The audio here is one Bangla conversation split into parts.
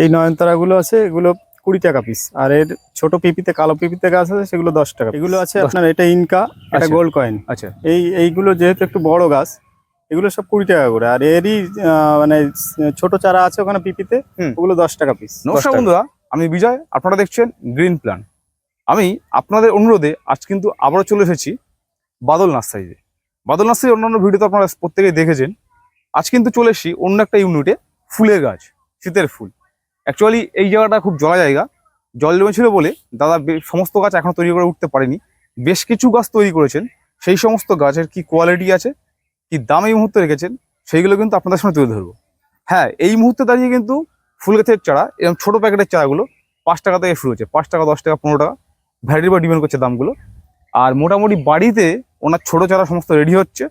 এই নয়নতারা গুলো আছে এগুলো কুড়ি টাকা পিস আর এর ছোট পিপিতে কালো পিপিতে গাছ আছে সেগুলো দশ টাকা এগুলো আছে আপনার এটা ইনকা এটা আচ্ছা। Gold coin. আচ্ছা। এই এইগুলো যেহেতু একটু বড় গাছ এগুলো সব কুড়ি টাকা করে। আর এরই মানে ছোট চারা আছে ওখানে পিপিতে। ওগুলো দশ টাকা পিস নমস্কার বন্ধুরা আমি বিজয় আপনারা দেখছেন গ্রিন প্ল্যান আমি আপনাদের অনুরোধে আজ কিন্তু আবারও চলে এসেছি বাদল নার্সারিতে। বাদল নার্সারি অন্যান্য ভিডিওতে আপনারা প্রত্যেকেই দেখেছেন। আজ কিন্তু চলে এসেছি অন্য একটা ইউনিটে ফুলের গাছ শীতের ফুল। অ্যাকচুয়ালি এই জায়গাটা খুব জলা জায়গা। জল জমেছিল বলে দাদা সমস্ত গাছ এখনও তৈরি করে উঠতে পারেনি। বেশ কিছু গাছ তৈরি করেছেন। সেই সমস্ত গাছের কি কোয়ালিটি আছে, কি দাম এই মুহূর্তে রেখেছেন, সেইগুলো কিন্তু আপনাদের সামনে তুলে ধরবো। হ্যাঁ এই মুহূর্তে দাঁড়িয়ে কিন্তু ফুল গাছের চারা এরকম ছোট প্যাকেটের চারাগুলো পাঁচ টাকা থেকে শুরু হচ্ছে। পাঁচ টাকা, দশ টাকা, পনেরো টাকা। ভ্যারাইটির উপর ডিপেন্ড করছে দামগুলো। আর মোটামুটি বাড়িতে ওনার ছোট চারা সমস্ত রেডি হচ্ছে।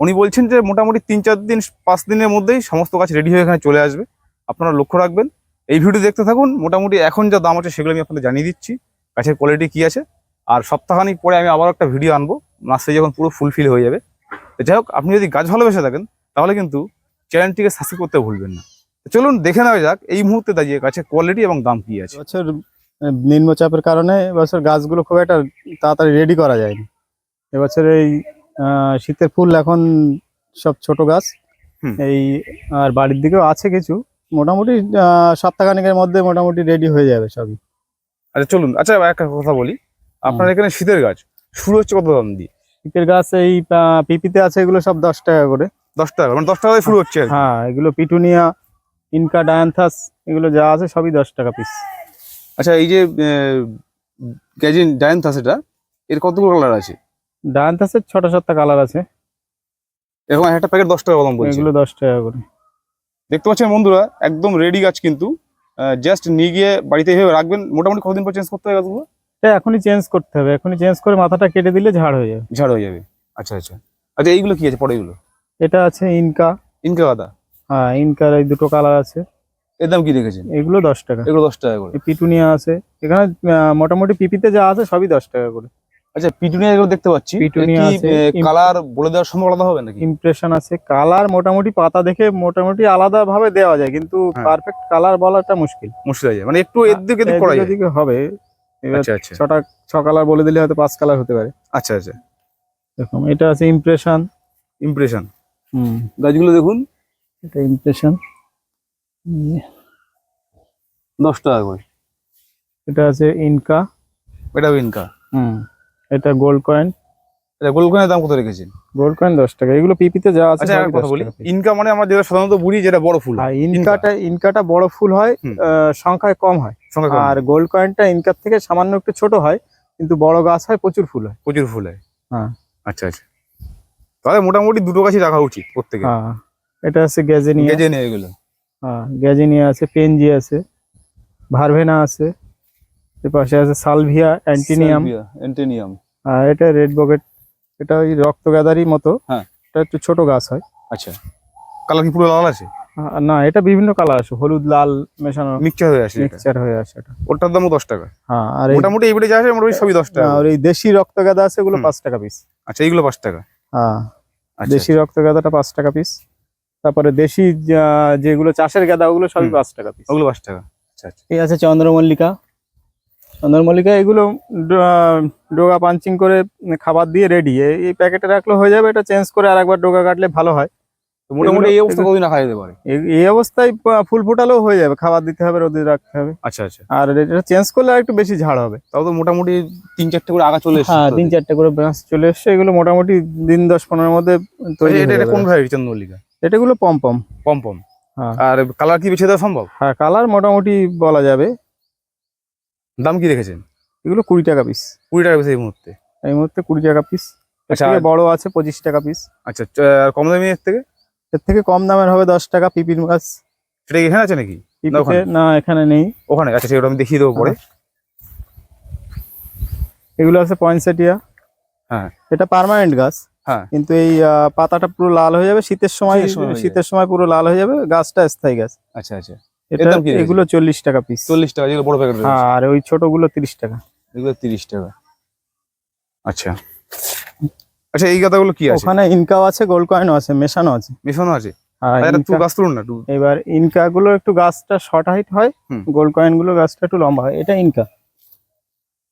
উনি বলছেন যে মোটামুটি তিন চার দিন, পাঁচ দিনের মধ্যেই সমস্ত গাছ রেডি হয়ে এখানে চলে আসবে। আপনারা লক্ষ্য রাখবেন এই ভিডিও দেখতে থাকুন। মোটামুটি এখন যা দাম আছে সেগুলো আমি আপনাদের জানিয়ে দিচ্ছি। গাছের কোয়ালিটি কি আছে? আর সপ্তাহখানিক পরে আমি আবার একটা ভিডিও আনব। নার্সারি যখন পুরো ফুলফিল হয়ে যাবে। তো যাই হোক আপনি যদি গাছ ভালোবেসে থাকেন তাহলে কিন্তু চ্যানেলটিকে সাবস্ক্রাইব করতে ভুলবেন না। চলুন দেখে নেওয়া যাক এই মুহূর্তে দাঁড়িয়ে গাছের কোয়ালিটি এবং দাম কি আছে। এবছর আহ, নিম্নচাপের কারণে এবছর গাছগুলো খুব একটা তাড়াতাড়ি রেডি করা যায়নি। এবছর এই শীতের ফুল এখন সব ছোট গাছ। এই আর বাড়ির দিকেও আছে কিছু। মোটামুটি সপ্তাহখানেকের মধ্যে মোটামুটি রেডি হয়ে যাবে সবই। আচ্ছা চলুন। আচ্ছা একটা কথা বলি। আপনার এখানে শীতের গাছ শুরু হচ্ছে কত দাম দিয়ে? শীতের গাছ এই পিপিতে আছে এগুলো সব দশ টাকা করে। দশ টাকা মানে দশ টাকা শুরু হচ্ছে হ্যাঁ এগুলো পিটুনিয়া ইনকা ডায়ান্থাস এগুলো যা আছে সবই দশ টাকা পিস আচ্ছা এই যে গ্যাজিন ডায়ান্থাস এটা এর কতগুলো কালার আছে? ডায়ান্থাসের ছটা সাতটা কালার আছে। এরকম একটা প্যাকেট দশ টাকা বলছে। এগুলো দশ টাকা করে। দেখতে পাচ্ছেন বন্ধুরা একদম রেডি গাছ কিন্তু। জাস্ট নিয়ে গিয়ে বাড়িতে এভাবে রাখবেন। মোটামুটি কতদিন পর চেঞ্জ করতে হবে গাছগুলো? এটা এখনই চেঞ্জ করতে হবে। এখনই চেঞ্জ করে মাথাটা কেটে দিলে ঝাড় হয়ে যাবে। ঝাড় হয়ে যাবে। আচ্ছা আচ্ছা। আচ্ছা এইগুলো কি আছে? পরে এগুলো? এটা আছে ইনকা। ইনকা গাদা? হ্যাঁ ইনকার এই দুটো কালার আছে। এর দাম কি রেখেছেন? এগুলো দশ টাকা। এগুলো দশ টাকা করে। পিটুনিয়া আছে। এখানে মোটামুটি পিপিতে যা আছে সবই দশ টাকা করে। আচ্ছা পিটুনিয়া এগুলো দেখতে পাচ্ছি পিটুনিয়া আছে, কালার বলে দেওয়ার সম্ভব আলাদা হবে নাকি? ইমপ্রেশন আছে কালার মোটামুটি পাতা দেখে মোটামুটি আলাদা ভাবে দেওয়া যায় কিন্তু হ্যাঁ। পারফেক্ট কালার বলাটা মুশকিল। মুশকিল হয়ে যায়। মানে একটু এর দিকে এদিক করা এদিকে যায় ওদিকে হবে আচ্ছা আচ্ছা। ছটা ছ কালার বলে দিলে হয়তো পাঁচ কালার হতে পারে। আচ্ছা আচ্ছা। এরকম এটা আছে ইমপ্রেশন। ইমপ্রেশন। হুম। গাছগুলো দেখুন। এটা ইমপ্রেশন। দশ টাকা করে। এটা আছে ইনকা। এটাও ইনকা। হুম। এটা গোল্ড কয়েন এটা কয়েনের দাম কত রেখেছেন? গোল্ড কয়েন দশ টাকা। এগুলো পিপিতে যা আছে আচ্ছা কথা বলি। টাকা piece। ইনকা মানে আমরা যেটা সাধারণত বুঝি যেটা বড় ফুল। আর ইনকাটা ইনকাটা বড় ফুল হয় সংখ্যায় কম হয়। আর গোল্ড কয়েনটা ইনকার থেকে সামান্য একটু ছোট হয় কিন্তু বড় গাছ হয় প্রচুর ফুল হয়। প্রচুর ফুল হয়। হ্যাঁ। আচ্ছা আচ্ছা। তাহলে মোটামুটি দুটো গাছই রাখা উচিত প্রত্যেকে। হ্যাঁ এটা আছে গ্যাজেনিয়া গেজে নিয়ে এগুলো। হ্যাঁ গ্যাজেনিয়া আছে পেনজি আছে ভারভেনা আছে এর পাশে আছে সালভিয়া অ্যান্টিনিয়াম অ্যান্টিনিয়াম আর এটা রেড বকেট এটা ওই রক্ত গাদারি মতো। হ্যাঁ। এটা একটু ছোট গাছ হয়। আচ্ছা। কালার কি পুরো লাল আছে? না এটা বিভিন্ন কালার আছে হলুদ লাল মেশানো। মিক্সচার হয়ে আসে মিক্সচার হয়ে আসে এটা। ওটার দামও দশ টাকা। হ্যাঁ আর এই মোটামুটি এইবারে যা আছে মোটামুটি সবই দশ টাকা। আর এই দেশি রক্ত গাদা আছে এগুলো। পাঁচ টাকা পিস আচ্ছা এইগুলো পাঁচ টাকা। হ্যাঁ। আচ্ছা দেশি রক্ত গাদাটা পাঁচ টাকা পিস তারপরে দেশি যেগুলো চাষের গাদা ওগুলো সবই। পাঁচ টাকা পিস ওগুলো পাঁচ টাকা। আচ্ছা আচ্ছা। এই আছে চন্দ্রমল্লিকা। চন্দ্রমল্লিকা এগুলো ডোগা পাঞ্চিং করে খাবার দিয়ে রেডি এই প্যাকেটে রাখলে হয়ে যাবে এটা চেঞ্জ করে আরেকবার ডোগা কাটলে ভালো হয়। মোটামুটি এই অবস্থা কতদিন রাখা যেতে পারে? এই- এই অবস্থায় ফুল ফোটালেও হয়ে যাবে খাবার দিতে হবে রোদে রাখতে হবে। আচ্ছা আচ্ছা। আর এটা চেঞ্জ করলে আর একটু বেশি ঝাড় হবে। তাও তো মোটামুটি তিন চারটে করে আগা চলে এসেছে হ্যাঁ তিন চারটে করে ব্রাঞ্চ চলে এসছে এগুলো মোটামুটি দিন দশ পনেরোর মধ্যে তৈরি আচ্ছা, এটা। কোন ভ্যারাইটি চন্দ্রমল্লিকা এটাগুলো পম পম পম পম হ্যাঁ। আর কালার কি বেছে দেওয়া সম্ভব? হ্যাঁ কালার মোটামুটি বলা যাবে। দাম কি রেখেছেন? এগুলো কুড়ি টাকা পিস কুড়ি টাকা পিস এই মুহূর্তে? এই মুহূর্তে কুড়ি টাকা পিস আচ্ছা বড় আছে পঁচিশ টাকা পিস আচ্ছা আর কম দামি এর থেকে? এর থেকে কম দামের হবে দশ টাকা পিপির গাছ সেটা এখানে আছে নাকি? না এখানে নেই। ওখানে? আচ্ছা সেটা আমি দেখিয়ে দেবো পরে। এগুলো আছে পয়েন্টসেটিয়া। হ্যাঁ। এটা পার্মানেন্ট গাছ। হ্যাঁ। কিন্তু এই পাতাটা পুরো লাল হয়ে যাবে। শীতের সময় হয়ে শীতের সময় পুরো লাল হয়ে যাবে। গাছটা স্থায়ী গাছ। আচ্ছা আচ্ছা। এটা? এগুলো চল্লিশ টাকা পিস চল্লিশ টাকা যেগুলো বড় প্যাকেট হ্যাঁ আর ওই ছোটগুলো তিরিশ টাকা। এগুলো তিরিশ টাকা। আচ্ছা। আচ্ছা এই গাদাগুলো কি আছে? ওখানে ইনকাও আছে গোল্ড কয়েনও আছে মেশানো আছে। মেশানো আছে? না একটু। এবার ইনকা গুলো একটু গাছটা শর্ট হাইট হয়। গোল্ড কয়েনগুলো গাছটা একটু লম্বা হয়। এটা ইনকা।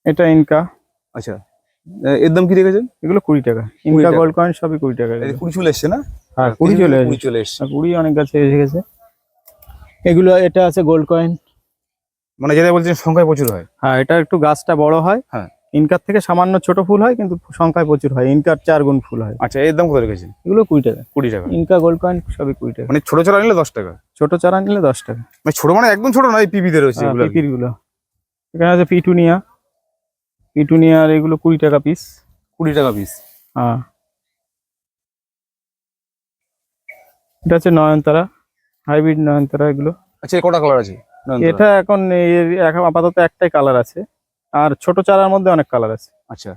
এটা ইনকা। আচ্ছা। এর দাম কি রেখেছেন? এগুলো কুড়ি টাকা। ইনকা গোল্ড কয়েন সবই কুড়ি টাকা এগুলো। কুড়ি চলে এসছে না? হ্যাঁ কুড়ি চলে কুড়ি চলে এসছে। কুড়ি অনেক গাছে এসে গেছে। এগুলো এটা আছে গোল্ড কয়েন মানে যেটা বলছেন সংখ্যায় প্রচুর হয়। হ্যাঁ এটা একটু গাছটা বড় হয়। হ্যাঁ। ইনকার থেকে সামান্য ছোট ফুল হয় কিন্তু সংখ্যায় প্রচুর হয়। ইনকার চার গুণ ফুল হয়। আচ্ছা এর দাম কত রেখেছেন? এগুলো কুড়ি টাকা। কুড়ি টাকা। ইনকা গোল্ড কয়েন সবই কুড়ি টাকা। মানে ছোট চারা নিলে দশ টাকা। ছোট চারা নিলে দশ টাকা। মানে ছোট মানে একদম ছোট নয় পিপিতে রয়েছে এগুলো আর পিপিরগুলো এখানে আছে পিটুনিয়া। পিটুনিয়ার এগুলো কুড়ি টাকা পিস কুড়ি টাকা পিস হ্যাঁ। এটা হচ্ছে নয়নতারা। হাইব্রিড নয়নতারা এগুলো। আচ্ছা কটা কালার আছে এটা এখন এখন আপাতত একটাই কালার আছে। আর ছোট চারার মধ্যে অনেক কালার আছে। আচ্ছা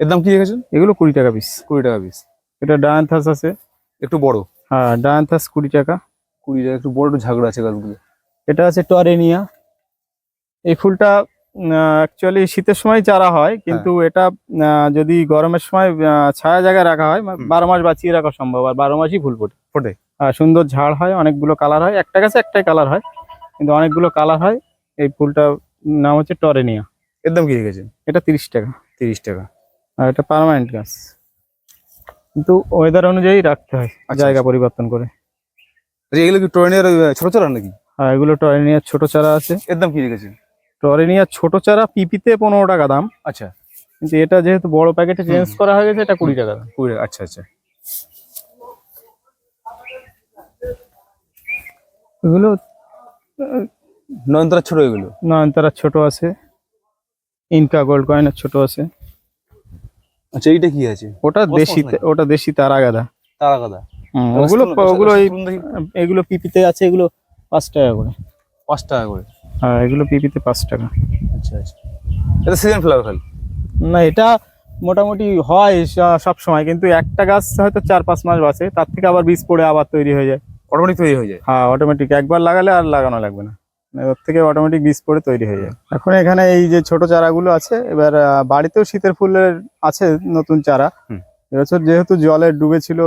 এর দাম কি রেখেছেন? এগুলো কুড়ি টাকা পিস কুড়ি টাকা পিস এটা ডায়ান্থাস আছে। একটু বড়? হ্যাঁ ডায়ান্থাস কুড়ি টাকা। কুড়ি টাকা একটু বড় একটু ঝাগড়া আছে গাছগুলো। এটা আছে টরেনিয়া। এই ফুলটা অ্যাকচুয়ালি শীতের সময় চারা হয় কিন্তু এটা যদি গরমের সময় ছায়া জায়গায় রাখা হয় বারো মাস বাঁচিয়ে রাখা সম্ভব আর বারো মাসই ফুল ফোটে। ফোটে? আর সুন্দর ঝাড় হয় অনেকগুলো কালার হয়। একটা গাছে একটাই কালার হয় কিন্তু অনেকগুলো কালার হয়। এই ফুলটা নাম হচ্ছে টরেনিয়া। এর দাম কি রেখেছেন? এটা তিরিশ টাকা। তিরিশ টাকা। আর এটা পার্মানেন্ট গাছ। কিন্তু ওয়েদার অনুযায়ী রাখতে হয় আচ্ছা, জায়গা আচ্ছা। পরিবর্তন করে। আচ্ছা এগুলো কি টরেনিয়ার ছোট চারা নাকি? হ্যাঁ এগুলো টরেনিয়ার ছোট চারা আছে। এর দাম কি রেখেছেন? টরেনিয়ার ছোট চারা পিপিতে পনেরো টাকা দাম। আচ্ছা। কিন্তু এটা যেহেতু বড় প্যাকেটে চেঞ্জ করা হয়ে গেছে এটা কুড়ি টাকা দাম। কুড়ি আচ্ছা আচ্ছা। এগুলো নয়নতারা ছোট এগুলো? নয়নতারা ছোট আছে ইনকা গোল্ড কয়েনের ছোট আছে। আচ্ছা এইটা কি আছে? ওটা দেশি ওটা দেশি তারা গাদা তারা হুম, ওগুলো ওগুলো এগুলো পিপিতে আছে এগুলো পাঁচ টাকা করে। পাঁচ টাকা করে? হ্যাঁ এগুলো পিপিতে পাঁচ টাকা। আচ্ছা আচ্ছা। এটা সিজন ফ্লাওয়ার খালি? না এটা মোটামুটি হয় সব সময় কিন্তু একটা গাছ হয়তো চার পাঁচ মাস বাঁচে তার থেকে আবার বীজ পড়ে আবার তৈরি হয়ে যায়। অটোমেটিক তৈরি হয়ে যায়। হ্যাঁ অটোমেটিক একবার লাগালে আর লাগানো লাগবে না। ওর থেকে অটোমেটিক বীজ পড়ে তৈরি হয়ে যায়। এখন এখানে এই যে ছোট চারাগুলো আছে এবার বাড়িতেও শীতের ফুলের আছে নতুন চারা। হুম। এবছর যেহেতু জলে ডুবেছিল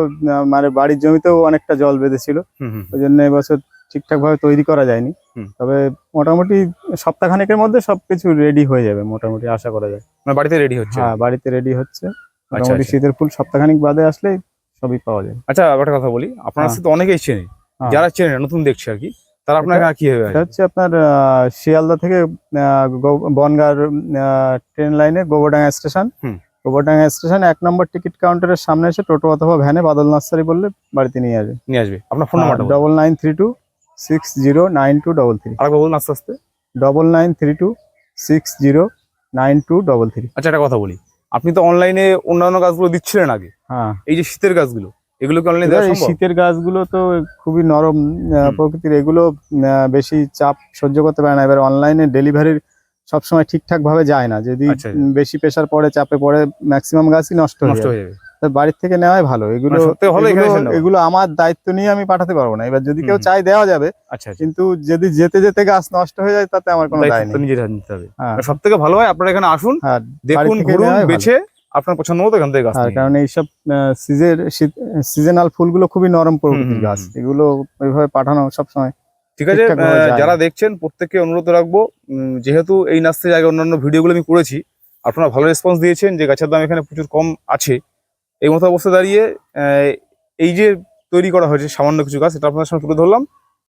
মানে বাড়ির জমিতেও অনেকটা জল বেঁধেছিল ওই জন্য এবছর ঠিকঠাক ভাবে তৈরি করা যায়নি। তবে মোটামুটি সপ্তাহখানেকের মধ্যে সবকিছু রেডি হয়ে যাবে মোটামুটি আশা করা যায়। মানে বাড়িতে রেডি হচ্ছে? হ্যাঁ বাড়িতে রেডি হচ্ছে। মোটামুটি আচ্ছা। শীতের ফুল সপ্তাহখানিক বাদে আসলেই সবই পাওয়া যায়। আচ্ছা একটা কথা বলি। আপনার হ্যাঁ। সাথে অনেকেই চেনে। হ্যাঁ। যারা চেনে না, নতুন দেখছে আর কি তারা এখানে কীভাবে এটা হচ্ছে আপনার শিয়ালদা থেকে বনগাঁর ট্রেন লাইনে গোবরডাঙ্গা স্টেশন। গোবরডাঙ্গা স্টেশন এক নম্বর টিকিট কাউন্টারের সামনে এসে টোটো অথবা ভ্যানে বাদল নার্সারি বললে বাড়িতে নিয়ে আসবে। নিয়ে আসবে। আপনার ফোন নাম্বারটা বলুন। Double nine three two six zero nine two double three আরেকবার বলুন আস্তে আস্তে। Double nine three two six zero nine two double three আচ্ছা একটা কথা বলি। আপনি তো অনলাইনে অন্যান্য গাছগুলো দিচ্ছিলেন আগে। হ্যাঁ। এই যে শীতের গাছগুলো এগুলো কি অনলাইনে দেওয়া এই সম্ভব? শীতের গাছগুলো তো খুবই নরম প্রকৃতির। এগুলো আহ, বেশি চাপ সহ্য করতে পারে না। এবার অনলাইনে ডেলিভারির সবসময় ঠিকঠাক ভাবে যায় না। যদি আচ্ছা। বেশি প্রেশার পড়ে চাপে পড়ে ম্যাক্সিমাম গাছই নষ্ট হয়ে যাবে। বাড়ির থেকে নেওয়াই ভালো। এগুলো মানে এগুলো-। এগুলো আমার দায়িত্ব নিয়ে আমি পাঠাতে পারব না। এবার যদি কেউ চাই দেওয়া যাবে। আচ্ছা আচ্ছা। কিন্তু যদি যেতে যেতে গাছ নষ্ট হয়ে যায় তাতে আমার কোনো দায় নেই। হবে। হ্যাঁ। সব থেকে ভালো হয় আপনারা এখানে আসুন আর দেখুন ঘুরুন বেছে আপনার পছন্দ মতো এখান থেকে গাছ নিন। কারণ এইসব সিজন সিজনাল ফুলগুলো খুবই নরম প্রকৃতির গাছ। এগুলো ওইভাবে পাঠানো সবসময় ঠিক আছে যারা দেখছেন প্রত্যেককে অনুরোধ রাখব যেহেতু এই নার্সারি আগে অন্যান্য ভিডিওগুলো আমি করেছি আপনারা ভালো রেসপন্স দিয়েছেন যে গাছের দাম এখানে প্রচুর কম আছে। এই মতো অবস্থা দাঁড়িয়ে এই যে তৈরি করা হয়েছে সামান্য কিছু গাছ, এটা আপনাদের সামনে তুলে ধরলাম।